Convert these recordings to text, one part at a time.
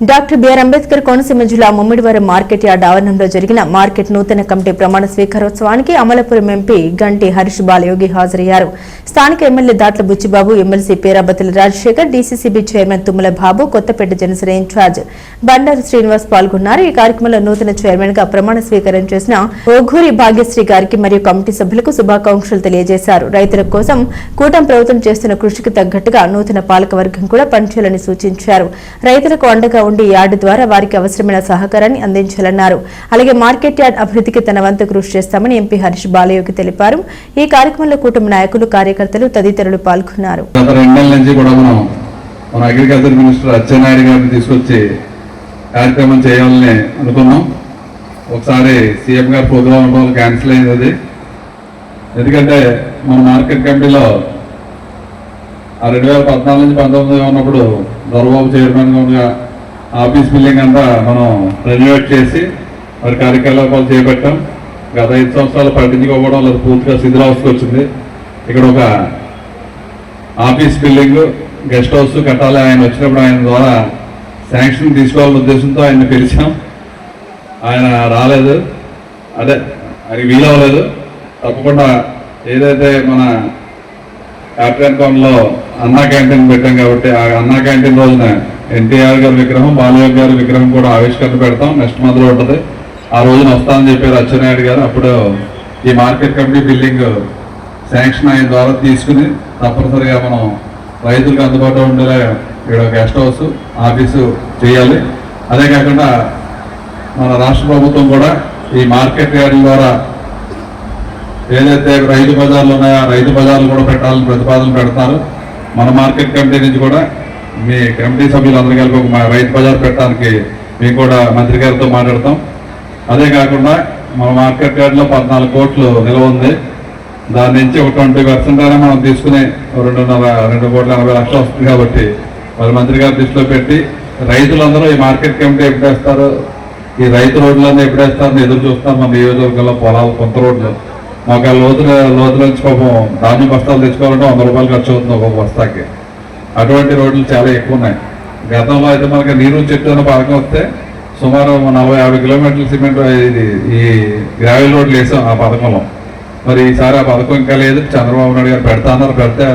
doctor B R Ambedkar Konaseema జిల్లా Mummidivaram market yard ఆవరణంలో జరిగిన మార్కెట్ నూతన కమిటీ ప్రమాణ స్వీకారోత్సవానికి అమలాపురం ఎంపీ గంటి హరీష్ బాలయోగి హాజరయ్యారు. స్థానిక MLA Datla Buchibabu MLC Perabathula Rajasekhar DCCB chairman Thummala Babu Kothapeta Janasena incharge Bandaru Srinivas పాల్గొన్నారు. ఈ కార్యక్రమంలో నూతన చైర్మన్గా ప్రమాణ స్వీకారం చేసిన ఓఘూరి భాగ్యశ్రీ గారికి మరియు కమిటీ సభ్యులకు శుభాకాంక్షలు తెలియజేశారు. రైతుల కోసం కూటమి ప్రభుత్వం చేస్తున్న కృషికి తగ్గట్టుగా నూతన పాలకవర్గం కూడా పనిచేయాలని సూచించారు. రైతులకు అండగా ఉండి యార్డు ద్వారా వారికి అవసరమైన సహకారాన్ని అందించాలన్నారు. అలాగే మార్కెట్ యార్డ్ అభివృద్ధికి తన వంతు కృషి చేస్తామని ఎంపీ హరీష్ బాలయోగి తెలిపారు. ఈ కార్యక్రమంలో కూటమి నాయకులు కార్యకర్తలు తదితరులు పాల్గొన్నారు. మన అగ్రికల్చర్ మినిస్టర్ అచ్చెన్నాయుడు గారిని తీసుకొచ్చి కార్యక్రమం చేయాలని అనుకున్నాం. ఒకసారి సీఎం గారు క్యాన్సిల్ అయింది అది. ఎందుకంటే మన మార్కెట్ కమిటీలో ఆ రెండు వేల పద్నాలుగు నుంచి పంతొమ్మిది ఉన్నప్పుడు దొరబాబు చైర్మన్గా ఉండగా ఆఫీస్ బిల్డింగ్ అంతా మనం రెన్యువేట్ చేసి మరి కార్యకలాపాలు చేపట్టాం. గత ఐదు సంవత్సరాలు పట్టించుకోవడం లేదు పూర్తిగా శిథిలావస్థకు వచ్చింది. ఇక్కడ ఒక ఆఫీస్ బిల్డింగ్ గెస్ట్ హౌస్ కట్టాలి ఆయన వచ్చినప్పుడు ఆయన ద్వారా శాంక్షన్ తీసుకోవాలనే ఉద్దేశంతో ఆయన పిలిచాం. ఆయన రాలేదు. అదే అది వీలవలేదు తప్పకుండా ఏదైతే మన క్యాప్టెన్ అన్నా క్యాంటీన్ పెట్టాం కాబట్టి ఆ అన్నా క్యాంటీన్ రోజున ఎన్టీఆర్ గారి విగ్రహం బాలయ్య గారి విగ్రహం కూడా ఆవిష్కరణ పెడతాం. నెక్స్ట్ మంత్లో ఉంటుంది. ఆ రోజున వస్తానని చెప్పారు అచ్చెన్నాయుడు గారు. అప్పుడు ఈ మార్కెట్ కమిటీ బిల్డింగ్ శాంక్షన్ అయిన ద్వారా తీసుకుని తప్పనిసరిగా మనం రైతులకు అందుబాటులో ఉండేలా ఇక్కడ గెస్ట్ హౌస్ ఆఫీసు చేయాలి. అదే కాకుండా మన రాష్ట్ర ప్రభుత్వం కూడా ఈ మార్కెట్ యార్డ్ ద్వారా ఏదైతే రైతు బజార్లు ఉన్నాయో ఆ రైతు బజార్లు కూడా పెట్టాలని ప్రతిపాదన పెడతారు. మన మార్కెట్ కమిటీ నుంచి కూడా మీ కమిటీ సభ్యులందరూ కలిపి ఒక రైతు బజార్ పెట్టడానికి మేము కూడా మంత్రి గారితో మాట్లాడతాం. అదే కాకుండా మన మార్కెట్ యార్డ్లో పద్నాలుగు కోట్లు నిల్వ ఉంది. దాని నుంచి ఒక ట్వంటీ పర్సెంట్ అయినా మనం తీసుకునే రెండున్నర రెండు కోట్ల ఎనభై లక్షలు వస్తుంది కాబట్టి మరి మంత్రి గారి దృష్టిలో పెట్టి రైతులందరూ ఈ మార్కెట్ కమిటీ ఎప్పుడేస్తారు ఈ రైతు రోడ్లన్నీ ఎప్పుడేస్తారు ఎదురు చూస్తాం మన నియోజకవర్గంలో పొలాలు కొంత రోడ్లు. మాకు ఆ లోతుల లోతుల నుంచి పాపం ధాన్యం బస్తాలు తెచ్చుకోవాలంటే వంద రూపాయలు ఖర్చు అవుతుంది ఒక బస్తాకి. అటువంటి రోడ్లు చాలా ఎక్కువ ఉన్నాయి. గతంలో అయితే మనకి నీరు చెట్టు అనే పథకం వస్తే సుమారు నలభై యాభై కిలోమీటర్ల సిమెంట్ ఇది ఈ గ్రావెల్ రోడ్లు వేసాం ఆ పథకంలో. మరి ఈసారి ఆ పథకం ఇంకా లేదు. చంద్రబాబు నాయుడు గారు పెడతా అన్నారు. పెడితే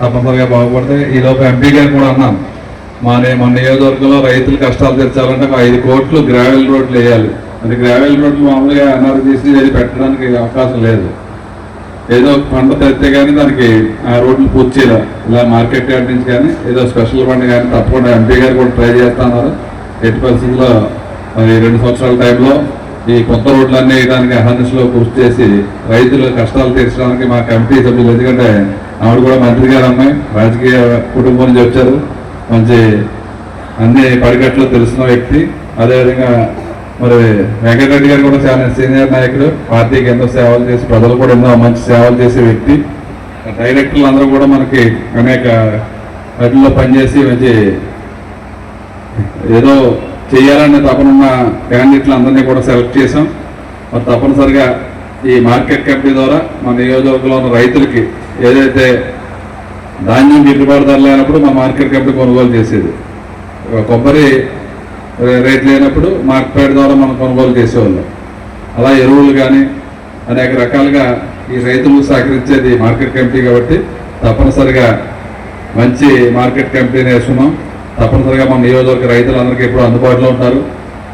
తప్పనిసరిగా బాగుపడితే. ఈలోపు ఎంపీ గారు కూడా అన్నాను మా మన నియోజకవర్గంలో రైతుల కష్టాలు తెచ్చాలంటే ఒక ఐదు కోట్లు గ్రావెల్ రోడ్లు వేయాలి. మరి గ్రావెల్ రోడ్లు మామూలుగా అన్నారు తీసి అది పెట్టడానికి అవకాశం లేదు. ఏదో పంట తెస్తే కానీ దానికి ఆ రోడ్లు పూర్తి చేయాలి. ఇలా మార్కెట్ యార్డ్ నుంచి కానీ ఏదో స్పెషల్ పంట కానీ తప్పకుండా ఎంపీ గారు కూడా ట్రై చేస్తున్నారు ఎట్టి పరిస్థితుల్లో మరి రెండు సంవత్సరాల టైంలో ఈ కొత్త రోడ్లన్నీ వేయడానికి అహర్నిశలో కృషి చేసి రైతుల కష్టాలు తీర్చడానికి మా కమిటీ సభ్యులు. ఎందుకంటే ఆవిడ కూడా మంత్రి గారు అమ్మాయి రాజకీయ కుటుంబం నుంచి వచ్చారు. మంచి అన్ని పడికట్లో తెలిసిన వ్యక్తి. అదేవిధంగా మరి వెంకటరెడ్డి గారు కూడా చాలా సీనియర్ నాయకుడు. పార్టీకి ఎంతో సేవలు చేసి ప్రజలు కూడా ఎన్నో మంచి సేవలు చేసే వ్యక్తి. డైరెక్టర్లు అందరూ కూడా మనకి అనేక వాటిల్లో పనిచేసి మంచి ఏదో చేయాలనే తపనున్న క్యాండిడేట్లు అందరినీ కూడా సెలెక్ట్ చేసాం మరి తప్పనిసరిగా ఈ మార్కెట్ కమిటీ ద్వారా మన నియోజకవర్గంలో ఉన్న రైతులకి ఏదైతే ధాన్యం గిట్టుబాటు ధర లేనప్పుడు మా మార్కెట్ కమిటీ కొనుగోలు చేసేది. కొబ్బరి రేట్ లేనప్పుడు మార్కెట్ ద్వారా మనం కొనుగోలు చేసేవాళ్ళం. అలా ఎరువులు కానీ అనేక రకాలుగా ఈ రైతులు సహకరించేది మార్కెట్ కమిటీ కాబట్టి తప్పనిసరిగా మంచి మార్కెట్ కమిటీని వేసుకున్నాం తప్పనిసరిగా మన నియోజకవర్గ రైతులందరికీ ఎప్పుడు అందుబాటులో ఉంటారు.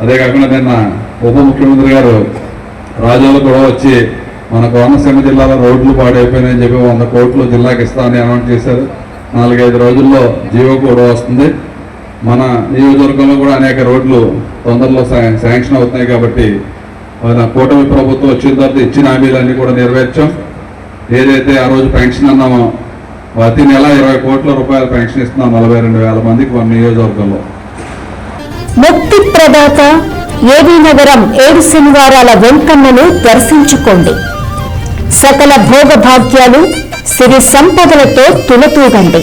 అదే కాకుండా నిన్న ఉప ముఖ్యమంత్రి గారు రాజోలు కూడా వచ్చి మన కోనసీమ జిల్లాలో రోడ్లు పాడైపోయినాయని చెప్పి వంద కోట్లు జిల్లాకి ఇస్తామని అనౌన్స్ చేశారు. నాలుగైదు రోజుల్లో జీవో కూడా వస్తుంది. మన నియోజకవర్గంలో కూడా అనేక రోడ్లు తొందరలో శాంక్షన్ అవుతున్నాయి కాబట్టి కూటమి ప్రభుత్వం వచ్చిన తర్వాత ఇచ్చిన హామీలన్నీ కూడా నెరవేర్చాం. ఏదైతే ఆ రోజు పెన్షన్ అన్నామో ప్రతి నెల ఇరవై కోట్ల రూపాయల పెన్షన్ ఇస్తున్నాం నలభై రెండు వేల మందికి మన నియోజకవర్గంలో. ముక్తి ప్రదాత ఏవి నగరం ఏడు శనివారాల వెంకన్నను దర్శించుకోండి. సకల భోగభాగ్యాలు సిరి సంపదలతో తులతూగండి.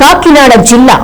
కాకినాడ జిల్లా